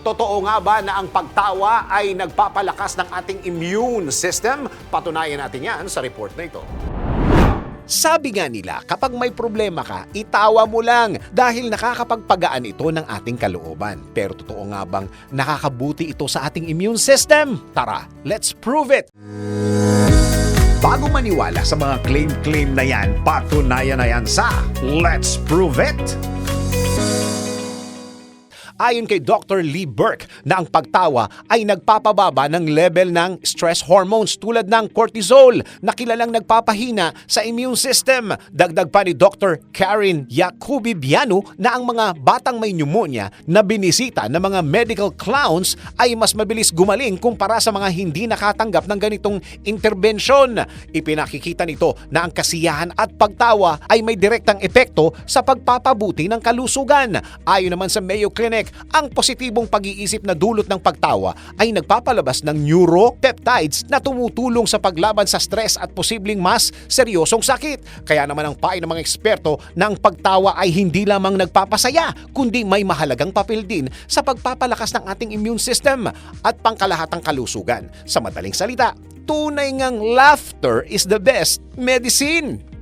Totoo nga ba na ang pagtawa ay nagpapalakas ng ating immune system? Patunayan natin yan sa report na ito. Sabi nga nila, kapag may problema ka, itawa mo lang dahil nakakapagpagaan ito ng ating kalooban. Pero totoo nga bang nakakabuti ito sa ating immune system? Tara, let's prove it! Bago maniwala sa mga claim-claim na yan, patunayan na yan sa Let's Prove It! Ayon kay Dr. Lee Burke na ang pagtawa ay nagpapababa ng level ng stress hormones tulad ng cortisol na kilalang nagpapahina sa immune system. Dagdag pa ni Dr. Karen Yakubi Biano na ang mga batang may pneumonia na binisita ng mga medical clowns ay mas mabilis gumaling kumpara sa mga hindi nakatanggap ng ganitong intervention. Ipinakikita nito na ang kasiyahan at pagtawa ay may direktang epekto sa pagpapabuti ng kalusugan. Ayon naman sa Mayo Clinic, ang positibong pag-iisip na dulot ng pagtawa ay nagpapalabas ng neuropeptides na tumutulong sa paglaban sa stress at posibleng mas seryosong sakit. Kaya naman ang payo ng mga eksperto na ang pagtawa ay hindi lamang nagpapasaya, kundi may mahalagang papel din sa pagpapalakas ng ating immune system at pangkalahatang kalusugan. Sa madaling salita, tunay ngang laughter is the best medicine.